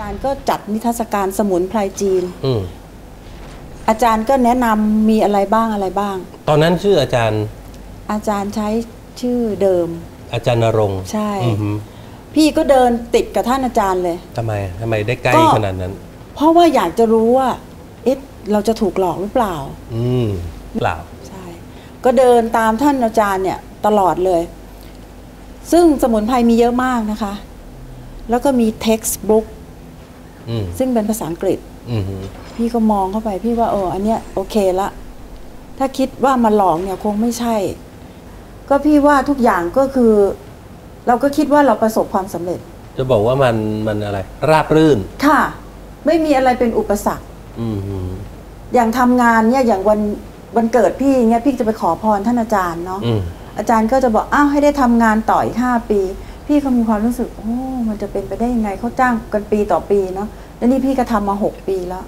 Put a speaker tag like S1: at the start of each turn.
S1: จารย์ก็จัดนิทรรศการสมุนไพรจีน
S2: อืม
S1: อาจารย์ก็แนะนำมีอะไรบ้างอะไรบ้าง
S2: ตอนนั้นชื่ออาจารย์
S1: อาจารย์ใช้ชื่อเดิม
S2: อาจารย์นรงค์
S1: ใช่
S2: อือหือ
S1: พี่ก็เดินติดกับท่านอาจารย์เลย
S2: ทำไมทำไมได้ใกล้
S1: ก็
S2: ขนาดนั้น
S1: เพราะว่าอยากจะรู้ว่า เอ๊ะเราจะถูกหลอกหรือเปล่า
S2: อืมเปล่า
S1: ใช่ ก็เดินตามท่านอาจารย์เนี่ยตลอดเลย ซึ่งสมุนไพรมีเยอะมากนะคะ แล้วก็มี textbook
S2: อืม
S1: ซึ่ งเป็นภาษาอังกฤษ
S2: อืมหือ
S1: พี่ก็มองเข้าไปพี่ว่าเอออันเนี้ยโอเคละ ถ้าคิดว่ามาหลอกเนี่ยคงไม่ใช่ ก็พี่ว่าทุกอย่างก็คือ เราก็คิดว่าเราประสบความสำเร็จ
S2: จะบอกว่ามันมันอะไร ราบรื่น
S1: ค่ะ ไม่มีอะไรเป็นอุปสรรค
S2: อืมหือ
S1: อย่างทำงานเนี่ยอย่างวันวันเกิดพี่เนี่ยพี่จะไปขอพรท่านอาจารย์เนาะ
S2: อืม
S1: อาจารย์ก็จะบอกอ้าวให้ได้ทำงานต่ออีกห้าปี พี่ก็มีความรู้สึกโอ้มันจะเป็นไปได้ยังไงเขาจ้างกันปีต่อปีเนาะแล้วนี่พี่ก็ทำมาหกปีแล้ว